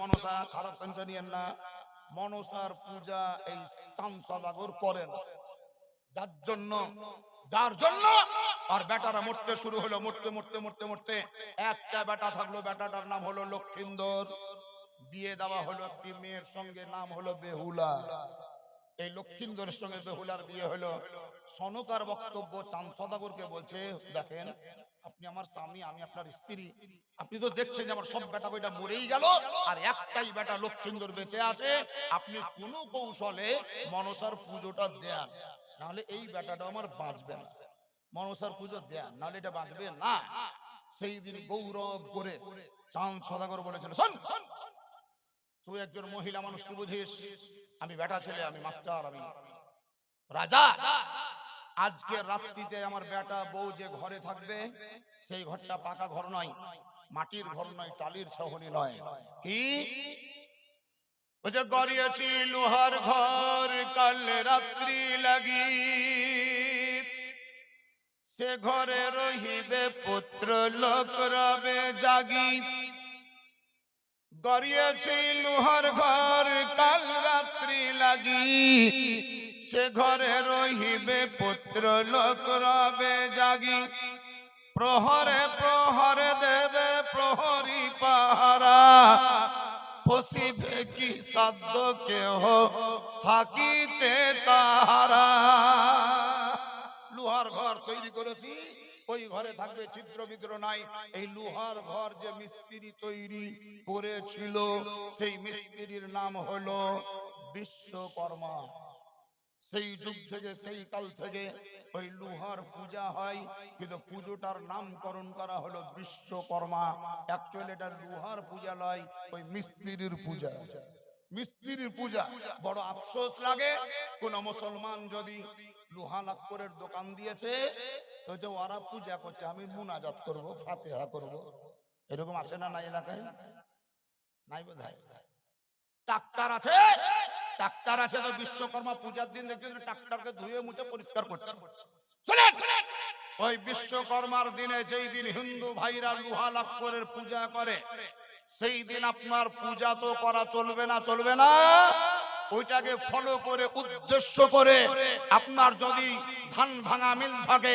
মনসা খারাপ সেন্সে নিয়েন না। মনসার পূজা এই চাঁদ সদাগর করেন। যার জন্য যার জন্য আর বেটারা মরতে শুরু হলো, মরতে মরতে মরতে মরতে। একটা বেটা থাকল, বেটাটার নাম হলো লক্ষিন্দর। বিয়ে দেওয়া হলো একটি মেয়ের সঙ্গে, নাম হলো বেহুলা। এই লক্ষিন্দরের সঙ্গে বেহুলার বিয়ে হলো। সনকার বক্তব্য চাঁদ সদাগরকে বলছে, দেখেন আপনি আমার স্বামী, আমি আপনার স্ত্রী। আপনি তো দেখছেন আমার সব বেটা বইটা মরেই গেল, আর একটাই বেটা লক্ষিন্দর বেঁচে আছে। আপনি কোনো কৌশলে মনসার পুজোটা দেন, নাহলে এই বেটাটা আমার বাঁচবে না। মনসার পুজো দেন, নাহলে এটা বাঁচবে না। সেই দিন গৌরব করে চাঁদ সদাগর বলেছিল, শোন, তুই একজন মহিলা মানুষকে বুঝিস, আমি বেটা ছেলে, আমি মাস্টার, আমি রাজা। আজকে রাত্রিতে আমার বেটা বউ যে ঘরে থাকবে সেই ঘরটা পাকা ঘর নয় মাটির ঘর নয় টালির ছাউনি নয়। কি? ওই যে গড়িয়েছি লোহার ঘর কাল রাত্রি লাগি। সে ঘরে রহিবে পুত্র লোক রবে জাগি। গড়িয়েছি লোহার ঘর কাল রাত্রি লাগি। সে ঘরে রহিবে, পুত্র লোক রবে জাগি। প্রহরে প্রহরে দেবে প্রহরী পাহারা। ফসিবে কি সাধ্য কেহ থাকিতে তাহারা। লোহার ঘর তৈরি করেছি, ওই ঘরে থাকবে ছিদ্র বিদ্র নাই। এই লোহার ঘর যে মিস্ত্রি তৈরি করেছিল, সেই মিস্ত্রির নাম হলো বিশ্বকর্মা। সেই যুগ থেকে সেই কাল থেকে ওই লোহার পূজা হয়। কিন্তু পুজোটার নামকরণ করা হলো বিশ্বকর্মা। অ্যাকচুয়ালি এটা লোহার পূজা নয় ওই মিস্ত্রির পূজা। মিস্ত্রির পূজা। বড় আফসোস লাগে। কোন মুসলমান যদি লোহা লাক্করের দোকান দিয়েছে তো যে ওরা পূজা করছে আমি মুনাজাত করব ফাতেহা করব। এরকম আছে না না এলাকায়? নাই বোধ ট্রাক্টর আছে? ট্রাক্টর আছে তো বিশ্বকর্মা পূজার দিন দেখছি ডাক্তারকে ধুয়ে মুছে পরিষ্কার করছে। ওই বিশ্বকর্মার দিনে যেই দিন হিন্দু ভাইরা দুহালাক্ষ করে পূজা করে সেই দিন আপনার পূজা তো করা চলবে না চলবে না? ওইটাকে ফলো করে, উদ্দেশ্য করে আপনার যদি ধান ভাঙা মিল থাকে,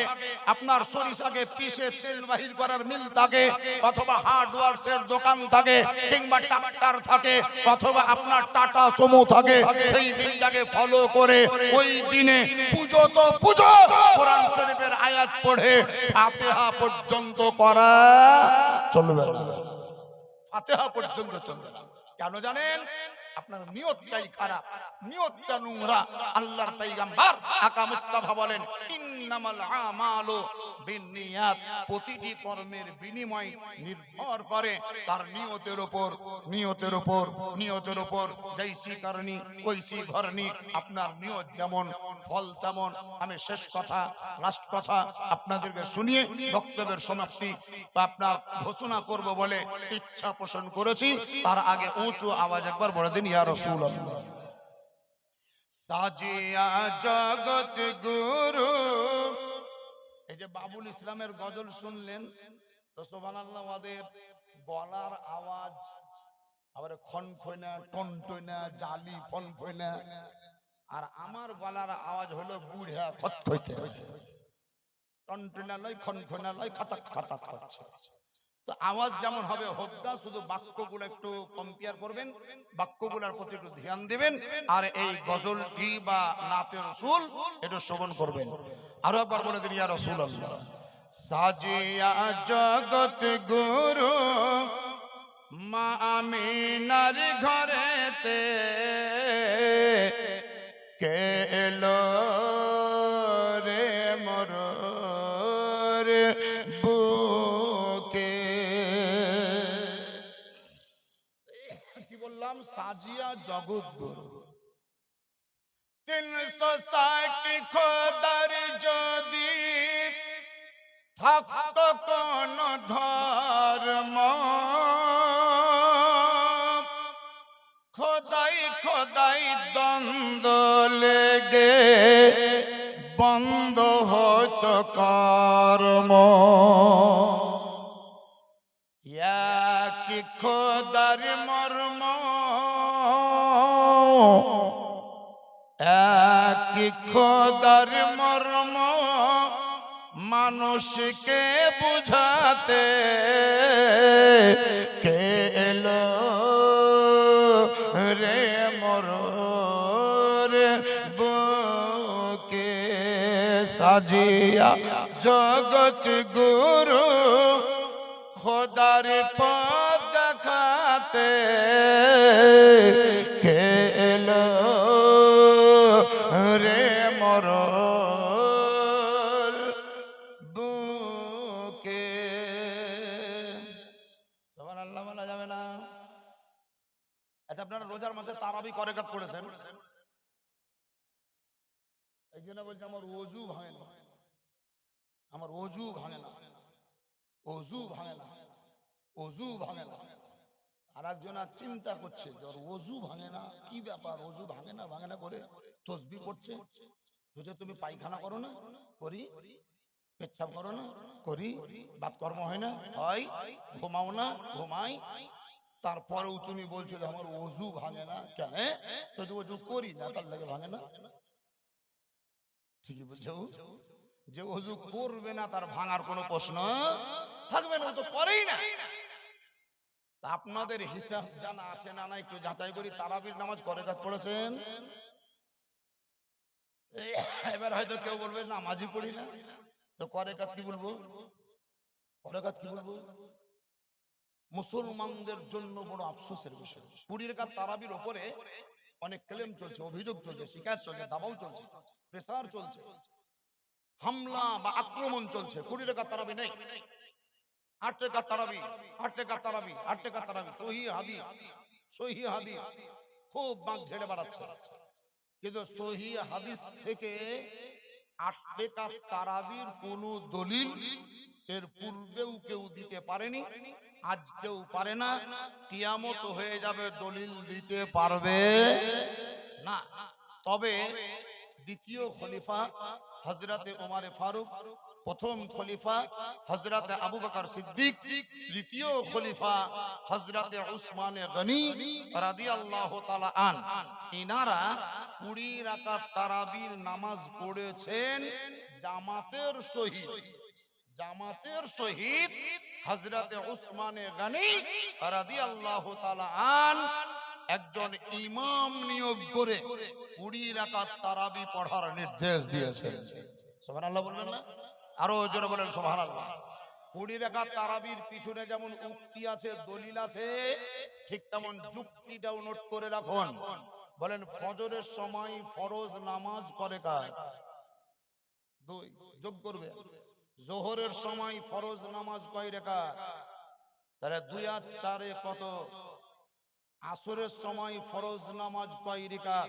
আপনার সরিষাকে পিষে তেল বাহির করার মিল থাকে, অথবা হার্ডওয়ার্স এর দোকান থাকে, কিংবা ট্রাক্টর থাকে, অথবা আপনার টাটা সমু থাকে, সেই দিনটাকে ফলো করে ওই দিনে পুজো তো পুজো। কোরআন শরীফের আয়াত পড়ে, ফাতিহা পর্যন্ত করা চলবে ফাতেহা পর্যন্ত চলবে কেন জানেন? আপনার নিয়তটাই খারাপ নিয়তটা নোংরা। আল্লাহর পয়গম্বর আকা মুস্তাফা বলেন, ইন্নামাল আমালু বিন্নিয়াত। প্রতিটি কর্মের বিনিময় নির্ভর করে তার নিয়তের উপর নিয়তের উপর নিয়তের উপর। জৈসি করনি কইসি ঘরনি আপনার নিয়ত যেমন, ফল তেমন। আমি শেষ কথা, লাস্ট কথা আপনাদেরকে শুনিয়ে বক্তব্যের সমাপ্তি। বা আপনার ঘোষণা করব বলে ইচ্ছা পোষণ করেছি। তার আগে উঁচু আওয়াজ একবার বলে দিন ইয়া রাসূলুল্লাহ সাজিয়া গুরু এই যে বাবুল ইসলামের গজল শুনলেন, তো সুবহানাল্লাহ ওদের গলার আওয়াজ, আবার খনখনা টনটনা জালি ফন ফনফনা আর আমার গলার আওয়াজ হলো বুড়া খতখতে টনটনা লয় খনখনা লয় খাতাক খাতাক করছে। তো আওয়াজ যেমন হবে, হোদ্দা, শুধু বাক্যগুলো একটু কম্পেয়ার করবেন, বাক্যগুলোর প্রতি একটু ধ্যান দিবেন, আর এই গজলটি বা নাতে রসুল, একটু শ্রবণ করবেন। আরও একবার বলে দিন, ইয়া রসুল আল্লাহ সাজিয়া জগৎ গুরু, মা আমিনার ঘরেতে, কে জগৎ গুরু তিনশো ষাট খোদার যদি থাকতো কোন ধর্ম, খোদাই খোদাই দ্বন্দ্ব লেগে বন্ধ হতো কর্ম। বুঝাতে কে এলো রে মর বুকে? সাজিয়া জগৎ গুরু খোদার পদ দেখাতে কে এলো রে মর কাজ করেছেন। বলছে, আমার অজু ভাঙে না। আমার অজু ভাঙে না। অজু ভাঙে না। অজু ভাঙে না। আর একজন আর চিন্তা করছে অজু ভাঙে না। কি ব্যাপার? অজু ভাঙে না ভাঙে না করে তসবি করছে? বুঝে তুমি পায়খানা করো না, করি। পেচ্ছাপ করো না, করি। বাত কর্ম হয় না। হয়, ঘুমাও না, ঘুমাই। তারপরেও তুমি বলছো আমার অজু ভাঙে না। কেন? তো যে অজু করি না, তার লাগে ভাঙে না। ঠিকই বলছো যে অজু করবে না, তার ভাঙার কোনো প্রশ্ন থাকবে না তো করেই না। আপনাদের হিসাব জানা আছে না না একটু যাচাই করি তারাবির নামাজ করে কাজ পড়েছেন? এবার হয়তো কেউ বলবে, নামাজই পড়ি না। তো করে কাজ কি বলব? করে কাজ কি বলব? মুসলমানদের জন্য বড় আফসোসের বিষয়। কুড়ি রেখা তারাবির ওপরে অনেক ক্লেম চলছে, অভিযোগ চলছে শিকায়ত চলছে, দাবাও চলছে, প্রেসার চলছে, হামলা বা আক্রমণ চলছে। কুড়ি রেখা তারাবি নেই। আট টাকা তারাবি, আট টাকা তারাবি, আট টাকা তারাবি, সহি হাদিস সহি হাদিস, খুব বাঁক ঝেড়ে বেড়াচ্ছে। কিন্তু সহি হাদিস থেকে আট টাকা তারাবির কোন দলিল এর পূর্বেও কেউ দিতে পারেনি। আজকেও পারে না, কিয়ামত হয়ে যাবে, দলিল দিতে পারবে। না, তবে দ্বিতীয় খলিফা হজরতে ওমারে ফারুক, প্রথম খলিফা হজরতে আবু বকর সিদ্দিক, তৃতীয় খলিফা হজরতে উসমানে গনি রাদিয়াল্লাহু তাআলা আন। ইনারা কুড়ি রাকাত তারাবির নামাজ পড়েছেন, জামাতের সহিত। জামাতের সহিত হজরতে উসমানে গনি রাদিয়াল্লাহু তাআলা আন একজন ইমাম নিয়োগ করে কুড়ি রাকাত তারাবি পড়ার নির্দেশ দিয়েছেন সুবহানাল্লাহ বলবেন না? আরও জোরে বলেন সুবহানাল্লাহ। কুড়ি রাকাত তারাবির পিছনে যেমন উক্তি আছে দলিল আছে ঠিক তেমন যুক্তিটাও নোট করে রাখুন। বলেন ফজরের সময় ফরজ নামাজ করে কাজ দুই যোগ করবে। জোহরের সময় ফরজ নামাজ কয় রেখা তাহলে দুই আর চারে কত? আসরের সময় ফরজ নামাজ কয় রেখা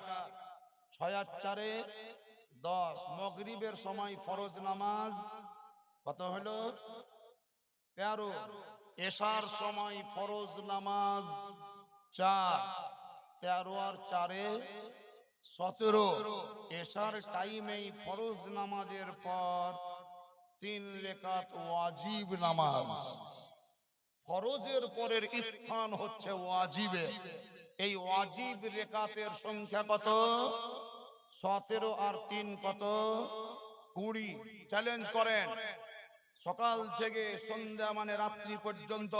ছয় আর চারে দশ। মগরিবের সময় ফরজ নামাজ কত হলো? তেরো। এশার সময় ফরজ নামাজ চার। তেরো আর চারে সতেরো। এশার টাইমেই ফরজ নামাজের পর তিন রেখাত ওয়াজিব নামাজ। ফরজের পরের স্থান হচ্ছে ওয়াজিবে। এই ওয়াজিব রেখাতের সংখ্যা কত? সতেরো আর তিন কত? কুড়ি। চ্যালেঞ্জ করেন। সকাল থেকে সন্ধ্যা মানে রাত্রি পর্যন্ত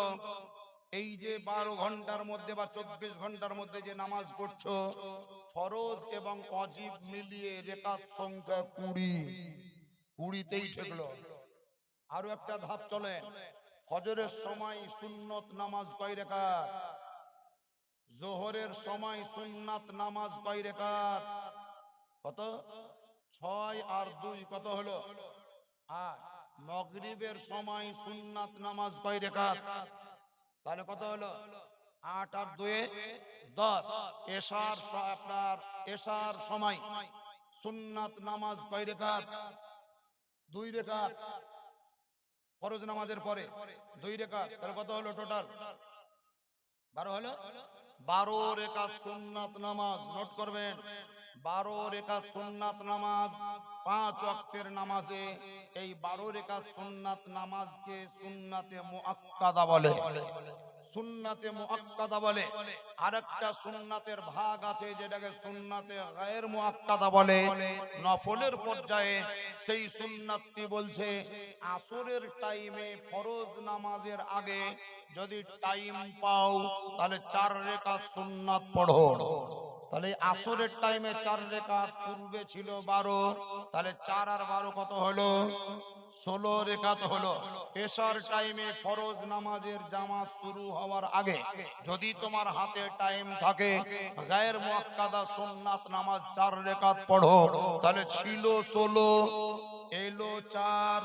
এই যে বারো ঘণ্টার মধ্যে বা চব্বিশ ঘণ্টার মধ্যে যে নামাজ পড়ছো, ফরজ এবং অজীব মিলিয়ে রেখাত সংখ্যা কুড়ি। কুড়িতেই ঠেকলো। আরও একটা ধাপ চলে। ফজরের সময় সুন্নত নামাজ কয় রেখাত? জোহরের সময় সুন্নাত নামাজ কয় রেখাত? কত? ছয় আর দুই কত হলো? আট। মগরিবের সময় সুন্নাত নামাজ কয় রেখাত? তাহলে কত হলো? আট আর দুয়ে দশ। এশার আপনার এশার সময় সুন্নাত নামাজ কয় রেখাত? দুই রেখাত। ফরজ নামাজের পরে দুই রেখা, তাহলে কত হলো টোটাল বারো হলো? বারো রেখা সোমনাথ নামাজ, নোট করবেন। বারো রেখা সোমনাথ নামাজ পাঁচ ওয়াক্তের নামাজে এই বারো রেখাত সুন্নাত নামাজকে সুন্নাতে মুআক্কাদা বলে। সুন্নাতে মুআক্কাদা বলে। আরেকটা সুন্নাতের ভাগ আছে যেটাকে সুন্নাতে গায়ের মুআক্কাদা বলে। নফলের পর্যায়ে সেই সুন্নাতটি বলছে, আসরের টাইমে ফরজ নামাজের আগে যদি টাইম পাও, তাহলে চার রেখাত সুন্নাত পড়ো। তাহলে আসরের টাইমে চার রেখাত পূর্বে ছিল বারো, তাহলে চার আর বারো কত হলো? ষোলো রেখাত হলো। পেশার টাইমে ফরজ নামাজের জামাত শুরু হওয়ার আগে যদি তোমার হাতে টাইম থাকে, গায়ের মুআক্কাদা সুন্নাত নামাজ চার রেখাত পড়ো। তাহলে ছিল ষোলো, এলো চার,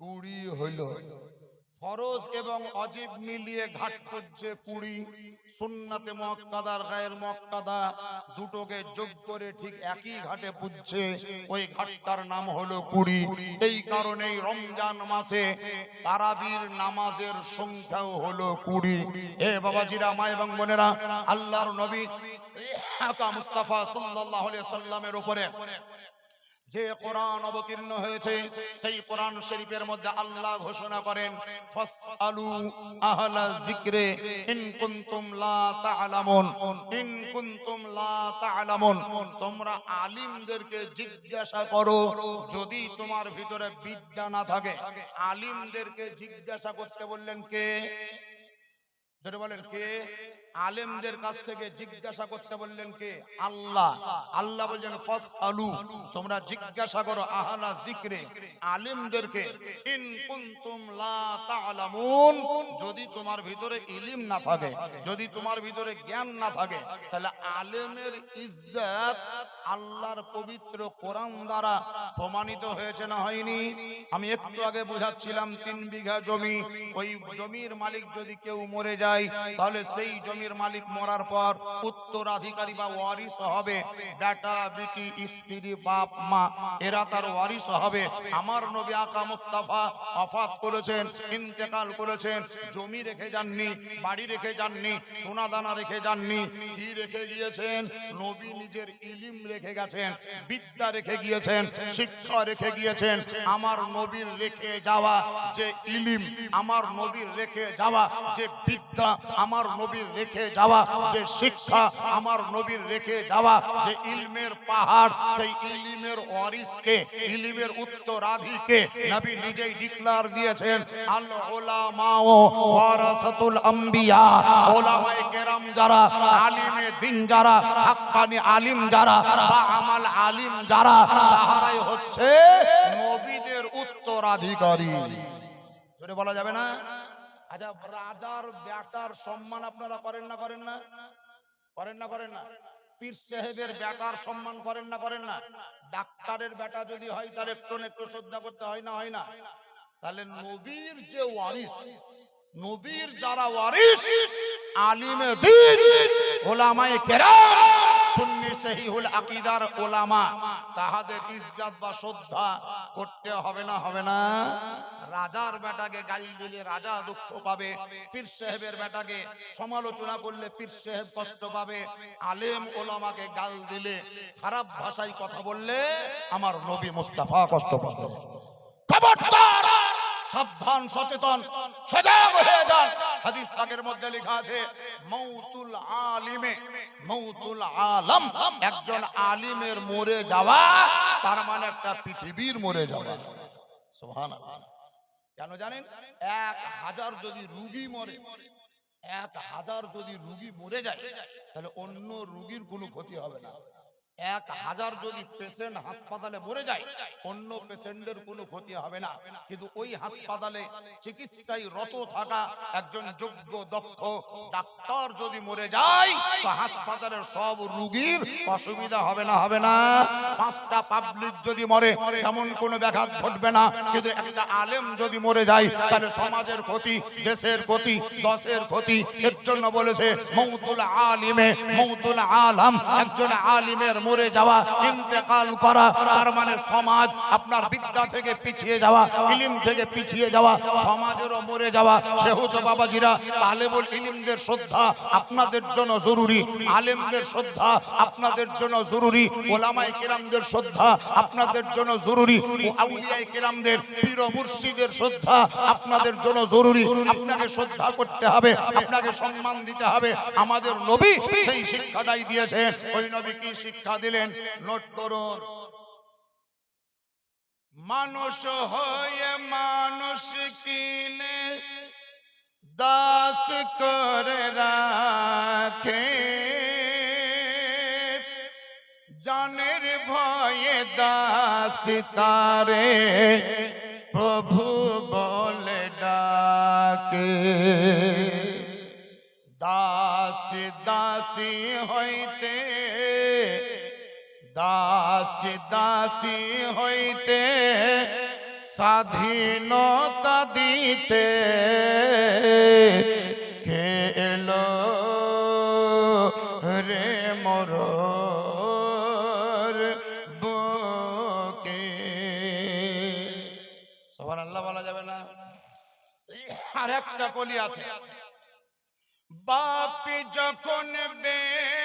কুড়ি হইল। ফরজ এবং অজীব মিলিয়ে ঘাট করছে কুড়ি। সুন্নাতে মক্কাদার গায়ের মক্কাদা দুটোকে যোগ করে ঠিক একই ঘাটে পুজছে। ওই ঘাটটার নাম হলো কুড়ি। এই কারণেই রমজান মাসে তারাবির নামাজের সংখ্যাও হলো কুড়ি। এ বাবাজিরা, মা এবং বোনেরা, আল্লাহর নবী মুস্তাফা সাল্লাল্লাহু আলাইহি সাল্লামের উপরে যে কোরআন অবতীর্ণ হয়েছে, সেই কোরআন শরীফের মধ্যে আল্লাহ ঘোষণা করেন, ফাসআলু আহলা যিকরে ইন কুনতুম লা তা'লামুন ইন কুনতুম লা তা'লামুন। তোমরা আলিমদেরকে জিজ্ঞাসা করো, যদি তোমার ভিতরে বিদ্যা না থাকে। আলিমদেরকে জিজ্ঞাসা করতে বললেন কে? যেটা বলেন কে? আলেমদের কাছ থেকে জিজ্ঞাসা করতে বললেন কে? আল্লাহ। আল্লাহ বলছেন ফাস আলু তোমরা জিজ্ঞাসা করো আহলা জিক্রে, আলেমদেরকে। ইন কুনতুম লা তা'লামুন যদি তোমার ভিতরে ইলিম না থাকে, যদি তোমার ভিতরে জ্ঞান না থাকে, তাহলে আলেমের ইজ্জত আল্লাহর পবিত্র কোরআন দ্বারা প্রমাণিত হয়েছে না হয়নি? আমি একটু আগে বোঝাচ্ছিলাম, তিন বিঘা জমি, ওই জমির মালিক যদি কেউ মরে যায়, তাহলে সেই জমির মালিক মরার পর উত্তরাধিকারী বা ওয়ারিস হবে। বেটা, বিটি, স্ত্রী, বাপ, মা, এরা তার ওয়ারিস হবে। আমার নবী আকা মুস্তাফা অফাত করেছেন, ইন্তেকাল করেছেন। জমি রেখে যাননি, বাড়ি রেখে যাননি সোনা দানা রেখে যাননি কি রেখে গিয়েছেন, নবী নিজের ইলিম রেখে গেছেন, বিদ্যা রেখে গিয়েছেন, শিক্ষা রেখে গিয়েছেন। আমার নবীর রেখে যাওয়া যে ইলিম, আমার নবীর রেখে যাওয়া যে বিদ্যা, আমার নবীর রেখে যাওয়া, যে শিক্ষা আমার নবীর রেখে যাওয়া, যে ইলমের পাহাড়, সেই ইলিমের ওয়ারিসকে ইলিমের উত্তরাধিকে নবী নিজেই ডিক্লার দিয়েছেন উত্তরাধিকারী। বলা যাবে না? আচ্ছা রাজার বেটার সম্মান আপনারা করেন না করেন না? করেন না করেন না? পীর সাহেবের বেটার সম্মান করেন না করেন না? ডাক্তারের বেটা যদি হয়, তার একটু একটু শ্রদ্ধা করতে হয় না হয় না? তাহলে নবীর যে ওয়ারিস, নবীর যারা ওয়ারিস, আলিমে দিন, ওলামায়ে কেরাম, সুন্নি সহিহুল আকীদার ওলামা, তাহাদের ইজ্জত বা শ্রদ্ধা করতে হবে না হবে না? রাজার বেটাকে গালি দিলে রাজা দুঃখ পাবে, পীর সাহেবের বেটাকে সমালোচনা করলে পীর সাহেব কষ্ট পাবে। আলেম ওলামাকে গাল দিলে, খারাপ ভাষায় কথা বললে আমার নবী মুস্তাফা কষ্ট পাবে। খবরদার, সাবধান, সচেতন, সজাগ হয়ে যান। হাদিস পাকের মধ্যে লেখা আছে, মৌতুল আলিমে, মৌতুল আলম, একজন আলিমের মরে যাওয়া, তার মানে একটা পৃথিবীর মরে যাওয়া। সুবহানাল্লাহ। কেন জানেন? এক হাজার যদি রুগী মরে, এক হাজার যদি রুগী মরে যায়, তাহলে অন্য রুগীর কোনো ক্ষতি হবে না। এক হাজার যদি পেশেন্ট হাসপাতালে মরে যায়, অন্য পেশেন্টের কোনো ক্ষতি হবে না। কিন্তু ওই হাসপাতালে চিকিৎসায় রত থাকা একজন যোগ্য, দক্ষ ডাক্তার যদি মরে যায়, তো হাসপাতালের সব রুগীর অসুবিধা হবে না হবে না। পাঁচটা পাবলিক যদি মরে ব্যাঘাত ঘটবে না। কিন্তু একটা আলেম যদি মরে যায়, তাহলে সমাজের ক্ষতি, দেশের ক্ষতি, দশের ক্ষতি, এর জন্য বলেছে, মৌতুল আলিমে, মৌতুল আলম, একজন আলিমের মরে যাওয়া, ইন্তেকাল করা, তার মানে সমাজ আপনার বিদ্যা থেকে পিছিয়ে যাওয়া, ইলিম থেকে পিছিয়ে যাওয়া, সমাজেরও মরে যাওয়া। সেহেতু বাবাজিরা, তালেবুল ইলিমদের শ্রদ্ধা আপনাদের জন্য জরুরি, আলেমদের শ্রদ্ধা আপনাদের জন্য জরুরি, ওলামায়ে কেরামদের শ্রদ্ধা আপনাদের জন্য জরুরি ও আউলিয়ায়ে কেরামদের, পীর মুর্শিদের শ্রদ্ধা আপনাদের জন্য জরুরি। আপনাকে শ্রদ্ধা করতে হবে, আপনাকে সম্মান দিতে হবে। আমাদের নবী সেই শিক্ষাটাই দিয়েছে ওই নবী কি শিক্ষা দিলেন, নোট করুন মানুষ হয়ে মানুষ কিনে দাস করে রাখে। জানের ভয়ে দাস তারে প্রভু বলে ডাকে। দাসী হইতে স্বাধীনতা দিতে কে এলো রে মোর বুকে? সবার আল্লাহ বলা যাবে না। আর একটা কলি আছে। বাপি যখন বেটিকে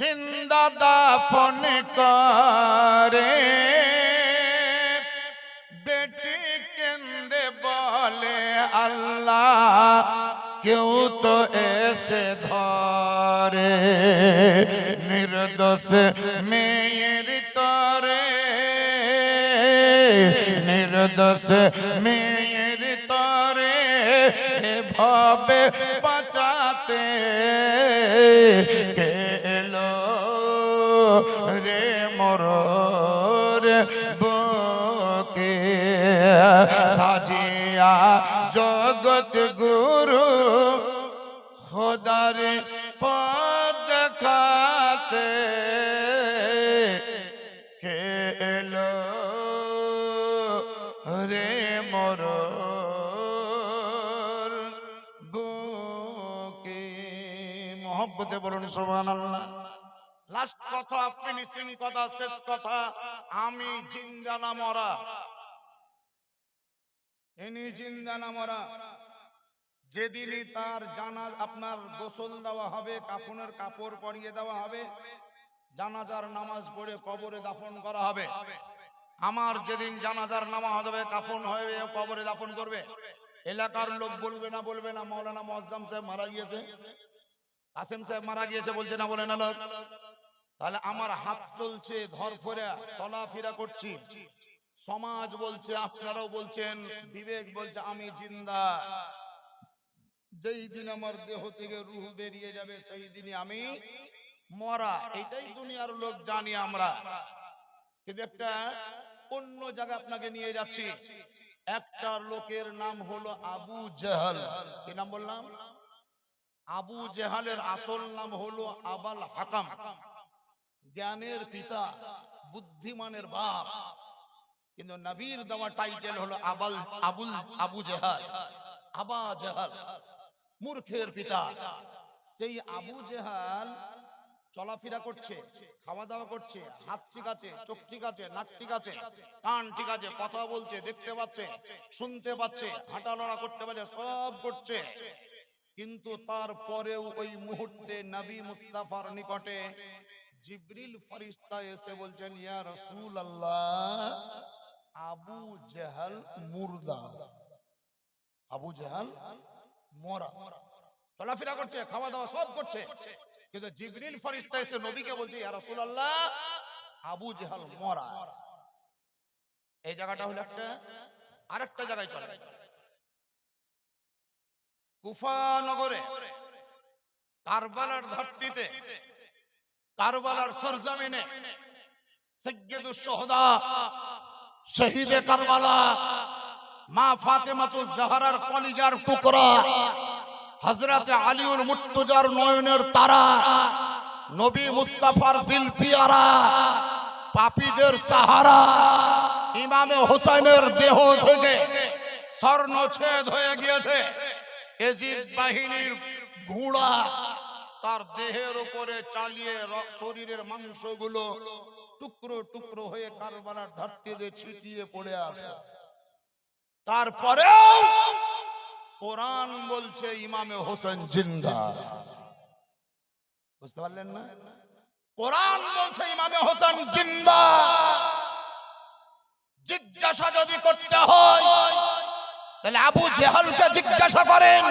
জিন্দা দাফন করে। বেটি কেন্দ্রে বলে, আল্লাহ, কেউ তো এসে ধরে। নির্দোষ মেয়ের তরে। নির্দোষ মেয়ের তরে। ভাবে বলুন, সুবহানাল্লাহ। লাস্ট কথা ফিনিশিং কথা, শেষ কথা, আমি জিন্দানা মরা। ইনি জিন্দানা মরা। যেদিনই তার জানা, আপনার গোসল দেওয়া হবে, কাফনের কাপড় পরিয়ে দেওয়া হবে, জানাজার নামাজ পড়ে কবরে দাফন করা হবে। আমার যেদিন জানাজার নামাজ হবে, কাফন হবে কবরে দাফন করবে। এলাকার লোক বলবে না বলবে না মৌলানা মোয়াজ্জাম সাহেব মারা গিয়েছে। কাসেম সাহেব মারা গিয়েছে বলছে, না বলে না তাহলে আমার হাত চলছে ধরফরে চলাফেরা করছি। সমাজ বলছে, আপনারাও বলছেন, বিবেক বলছে, আমি জিন্দা। যেই দিন আমার দেহ থেকে রুহ বেরিয়ে যাবে, সেই দিনই আমি মরা। এটাই দুনিয়ার লোক জানি আমরা। কিন্তু একটা অন্য জায়গায় আপনাকে নিয়ে যাচ্ছি। একটা লোকের নাম হলো আবু জেহাল। কি নাম বললাম? আবু জেহালের আসল নাম হলো আবাল হাকাম। জ্ঞানের পিতা, বুদ্ধিমানের বাপ। কিন্তু নবীর দেওয়া টাইটেল হলো আবাল, আবুল, আবু জেহাল। আবা জেহাল, মূর্খের পিতা। সেই আবু জেহাল চলাফেরা করছে খাওয়া দাওয়া করছে, হাত ঠিক আছে, চোখ ঠিক আছে, নাক ঠিক আছে, কান ঠিক আছে, কথা বলছে, দেখতে পাচ্ছে, শুনতে পাচ্ছে হাঁটা লড়া করতে পারছে, সব করছে। কিন্তু তারপরেও ওই মুহূর্তে নবী মুস্তাফার নিকটে জিবরিল ফরিস্তা এসে বলছেন, ইয়া রাসূল আল্লাহ আবু জেহাল মুর্দা। আবু জেহাল মরা। চলাফেরা করছে খাওয়া দাওয়া সব করছে। কিন্তু জিবরিল ফরিস্তা এসে নবীকে বলছে, ইয়া রাসূলুল্লাহ, আবু জেহাল মরা। এই জায়গাটা হলো একটা, আরেকটা জায়গায় চলে। কুফা নগরে, কারবালার ধরতিতে, কারবালার শহীদে কারবালা, মা ফাতেমাতুজ জাহরার কলিজার টুকরা, হযরতে আলীউল মুর্তজার নয়নের তারা, নবী মুস্তাফার দিল পিয়ারা, পাপীদের সাহারা, ইমামে হোসেনের দেহ থেকে ছেদ হয়ে গিয়েছে। এজিদ বাহিনীর ঘোড়া তার দেহের উপরে চালিয়ে শরীরের মাংসগুলো টুকরো টুকরো হয়ে কারবালার ধরতিতে ছিটিয়ে পড়ে আসে। তারপরেও কোরআন বলছে ইমামে হোসেন জিন্দা। বুঝতে পারলেন না? কোরআন বলছে ইমামে হোসেন জিন্দা। তাহলে আবু জেহালকে জিজ্ঞাসা করেন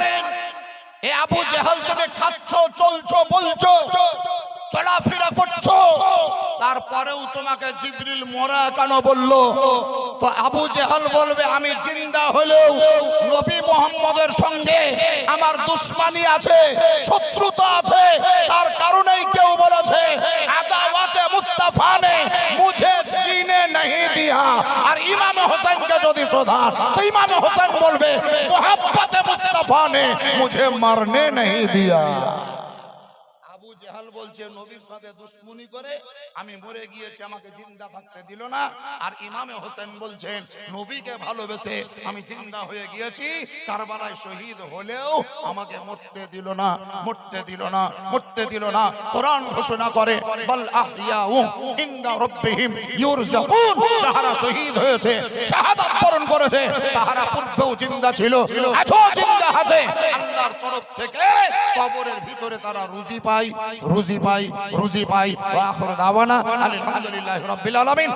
এ আবু জেহাল তুমি খাচ্ছ চলছো বলছো? চলাফেরা করছো তারপরেও তোমাকে জিবরিল মরা কেন বললো তো আবু জেহাল বলবে আমি জিন্দা হলেও নবী মোহাম্মদের সঙ্গে আমার দুশ্মনী আছে শত্রুতা আছে তার কারণেই কেউ বলেছে আদাওয়াতে মুস্তাফা ने मुझे जीने नहीं दिया আর ইমাম হোসেনকে যদি শোধা তো ইমাম হোসেন বলবে মোহাম্মত মুস্তাফা ने मुझे मरने नहीं दिया আবু জেহাল বলছে, নবীর সাথে দুশ্মনী করে আমি মরে গিয়েছি, আমাকে জিন্দা থাকতে দিল না। আর ইমামে হোসেন বলছেন নবীকে ভালোবেসে আমি জিন্দা হয়ে গিয়েছি, কারবালায় শহীদ হলেও আমাকে মরতে দিল না, মরতে দিল না, মরতে দিল না। কোরআন ঘোষণা করে, বল আহইয়াউ ইনদা রাব্বিহিম ইউরজাকুন। যাহারা শহীদ হয়েছে, শাহাদাত বরণ করেছে, তাহারা পূর্বেও জিন্দা ছিল, আজও জিন্দা আছে। আল্লাহর তরফ থেকে কবরের ভিতরে তারা রুজি পায়। রুজি পাই রুজি পাই আলহামদুলিল্লাহ রবিল আলমিন।